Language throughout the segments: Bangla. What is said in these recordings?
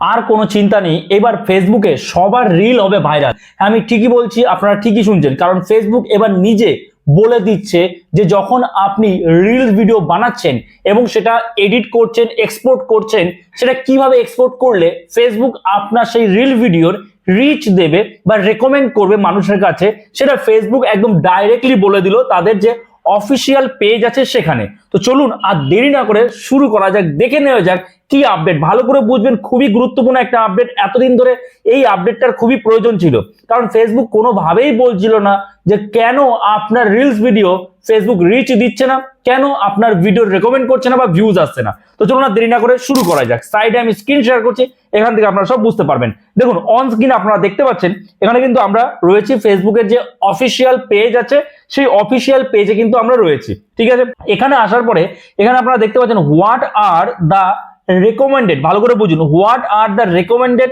আর কোনো চিন্তা নেই। এবার ফেসবুকে সবার রিল হবে ভাইরাল আমি ঠিকই বলছি, আপনারা ঠিকই শুনছেন, কারণ ফেসবুক এবার নিজে বলে দিচ্ছে যে যখন আপনি রিলস ভিডিও বানাচ্ছেন এবং সেটা এডিট করছেন এক্সপোর্ট করছেন, সেটা কীভাবে এক্সপোর্ট করলে ফেসবুক আপনার সেই রিল ভিডিওর রিচ দেবে বা রেকমেন্ড করবে মানুষের কাছে, সেটা ফেসবুক একদম ডাইরেক্টলি বলে দিল, তাদের যে অফিসিয়াল পেজ আছে সেখানে। তো চলুন আর দেরি না করে শুরু করা যাক, দেখে নেওয়া যাক কি আপডেট ভালো করে বুঝবেন, খুবই গুরুত্বপূর্ণ একটা আপডেট এতদিন ধরে এই আপডেটটার খুবই প্রয়োজন ছিল। কারণ ফেসবুক কোনোভাবেই বলছিল না যে কেন আপনার রিলস ভিডিও ফেসবুক রিচ দিচ্ছে না, কেন আপনার ভিডিও রেকমেন্ড করছে না বা ভিউজ আসছে না। তো চলুন আর দেরি না করে শুরু করা যাক। সাইডে আমি স্ক্রিন শেয়ার করছি, এখান থেকে আপনারা সব বুঝতে পারবেন। দেখুন অন স্ক্রিন আপনারা দেখতে পাচ্ছেন, এখানে কিন্তু আমরা রয়েছি ফেসবুকের যে অফিসিয়াল পেজ আছে, সেই অফিসিয়াল পেজে কিন্তু আমরা রয়েছি। ঠিক আছে? এখানে আসার পরে, এখানে আপনারা দেখতে পাচ্ছেন হোয়াট আর দ্য রেকমেন্ডেড ভালো করে বুঝুন what are the recommended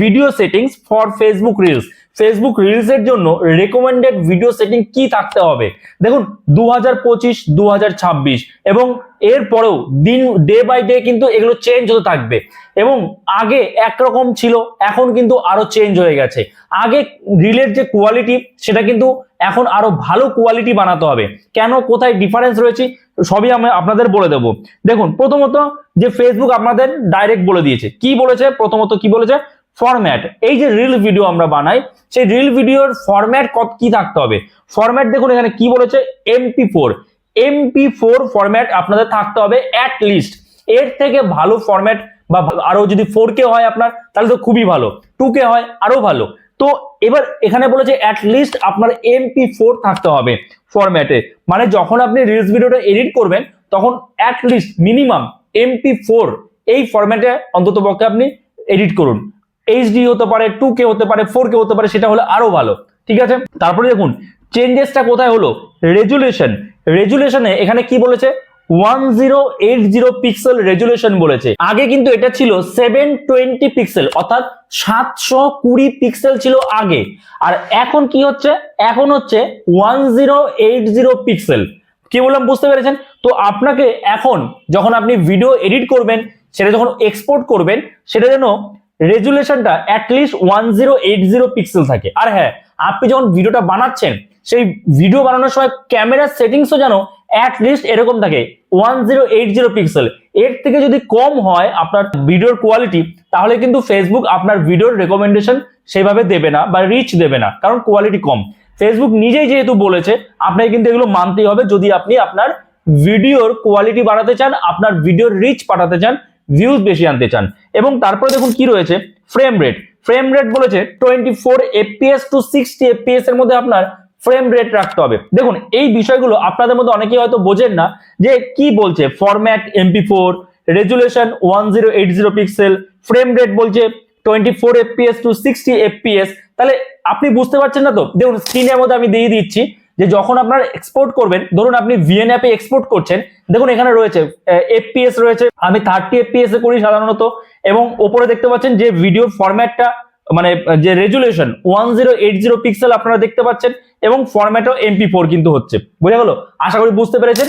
video settings for Facebook reels Facebook reels এর জন্য রেকমেন্ডেড ভিডিও সেটিং কি থাকতে হবে? দেখুন দু হাজার পঁচিশ দু হাজার ছাব্বিশ, এবং এরপরেও দিন ডে বাই ডে কিন্তু এগুলো চেঞ্জ হতে থাকবে। এবং আগে একরকম ছিল, এখন কিন্তু আরও চেঞ্জ হয়ে গেছে। আগে রিলের যে কোয়ালিটি সেটা কিন্তু এখন আরও ভালো কোয়ালিটি বানাতে হবে। কেন? কোথায় ডিফারেন্স রয়েছে? সবই আমি আপনাদের বলে দেব। দেখুন, প্রথমত যে ফেসবুক আপনাদের ডাইরেক্ট বলে দিয়েছে। কি বলেছে? প্রথমত কি বলেছে? ফরম্যাট এই যে রিল ভিডিও আমরা বানাই, সেই রিল ভিডিওর ফরম্যাট কত, কি থাকতে হবে? ফরম্যাট দেখুন এখানে কি বলেছে? MP four MP four format আপনাদের থাকতে হবে অ্যাট লিস্ট এর থেকে ভালো ফরম্যাট বা আরও যদি ফোর কে হয় আপনার, তাহলে তো খুবই ভালো। টু কে হয়, আরও ভালো। তো এবার এখানে বলেছে অ্যাট লিস্ট আপনার এমপি ফোর থাকতে হবে ফরম্যাটে মানে যখন আপনি রিলস ভিডিওটা এডিট করবেন, তখন at least minimum MP four এই ফরম্যাটে অন্তত পক্ষে আপনি এডিট করুন। এইচডি হতে পারে টু কে হতে পারে ফোর কে হতে পারে, সেটা হলে আরও ভালো। ঠিক আছে? তারপরে দেখুন চেঞ্জেসটা কোথায় হলো? রেজুলেশন রেজুলেশনে এখানে কি বলেছে? One zero eight zero pixel resolution বলেছে। আগে কিন্তু এটা ছিল সেভেন টোয়েন্টি পিক্সেল অর্থাৎ সাতশো কুড়ি পিক্সেল ছিল আগে। আর এখন কি হচ্ছে? এখন হচ্ছে one zero eight zero pixel বললাম, বুঝতে পেরেছেন? তো আপনাকে এখন যখন আপনি ভিডিও এডিট করবেন, সেটা যখন এক্সপোর্ট করবেন, সেটা যেন রেজুলেশনটা at least one zero eight zero pixel থাকে। আর হ্যাঁ আপনি যখন ভিডিওটা বানাচ্ছেন সেই ভিডিও বানানোর সময় ক্যামেরার সেটিংসও যেন অ্যাটলিস্ট এরকম থাকে one zero eight zero pixel এর থেকে যদি কম হয় আপনার ভিডিওর কোয়ালিটি তাহলে কিন্তু ফেসবুক আপনার ভিডিওর রেকমেন্ডেশন সেভাবে দেবে না বা রিচ দেবে না, কারণ কোয়ালিটি কম। ফেসবুক নিজেই যেহেতু বলেছে, আপনাকে কিন্তু এগুলো মানতেই হবে। যদি আপনি আপনার ভিডিওর কোয়ালিটি বাড়াতে চান, আপনার ভিডিওর রিচ পাঠাতে চান ভিউজ বেশি আনতে চান। এবং তারপরে দেখুন কি রয়েছে ফ্রেম রেট ফ্রেম রেট বলেছে twenty four FPS to sixty FPS এর মধ্যে আপনার ফ্রেম রেট রাখতে হবে। দেখুন, এই বিষয়গুলো আপনাদের মধ্যে অনেকেই হয়তো বোঝেন না যে কি বলছে। Format MP four resolution one zero eight zero pixel frame rate বলছে twenty four FPS to sixty FPS তাহলে আপনি বুঝতে পারছেন না তো? দেখুন স্ক্রিনের মধ্যে আমি দিয়ে দিচ্ছি যে যখন আপনার এক্সপোর্ট করবেন, ধরুন আপনি ভিএন অ্যাপে এক্সপোর্ট করছেন, দেখুন এখানে রয়েছে এফপিএস রয়েছে। আমি থার্টি এফপিএস এ করি সাধারণত, এবং ওপরে দেখতে পাচ্ছেন যে ভিডিও ফরম্যাটটা মানে যে resolution one zero eight zero pixel আপনারা দেখতে পাচ্ছেন এবং ফরম্যাটও এমপি ফোর কিন্তু হচ্ছে। বোঝা গেল? আশা করি বুঝতে পেরেছেন?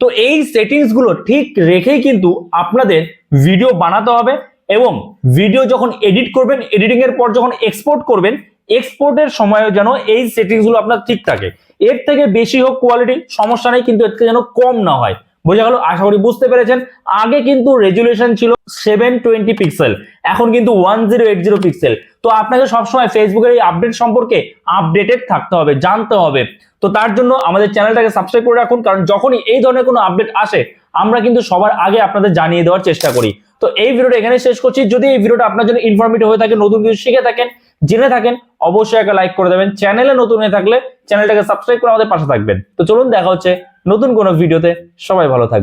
তো এই সেটিংসগুলো ঠিক রেখেই কিন্তু আপনাদের ভিডিও বানাতে হবে এবং ভিডিও যখন এডিট করবেন এডিটিং এর পর যখন এক্সপোর্ট করবেন এক্সপোর্টের সময়ও যেন এই সেটিংসগুলো আপনার ঠিক থাকে। এর থেকে বেশি হোক কোয়ালিটি সমস্যা নেই, কিন্তু এর থেকে যেন কম না হয়। বোঝা গেল, আশা করি বুঝতে পেরেছেন। আগে কিন্তু রেজুলেশন ছিল সেভেন টোয়েন্টি পিক্সেল এখন কিন্তু one zero eight zero pixel তো আপনাকে সবসময় ফেসবুকের এই আপডেট সম্পর্কে আপডেটেড থাকতে হবে, জানতে হবে। তো তার জন্য আমাদের চ্যানেলটাকে সাবস্ক্রাইব করে রাখুন, কারণ যখনই এই ধরনের কোনো আপডেট আসে, আমরা কিন্তু সবার আগে আপনাদের জানিয়ে দেওয়ার চেষ্টা করি। তো এই ভিডিওটা এখানে শেষ করছি। যদি এই ভিডিওটা আপনার জন্য ইনফরমেটিভ হয়ে থাকে, নতুন কিছু শিখে থাকেন, জেনে থাকেন, অবশ্যই একটা লাইক করে দেবেন। চ্যানেলে নতুন হয়ে থাকলে চ্যানেলটাকে সাবস্ক্রাইব করে আমাদের পাশে থাকবেন। তো চলুন, দেখা হচ্ছে নতুন কোনো ভিডিওতে সবাই ভালো থাকবে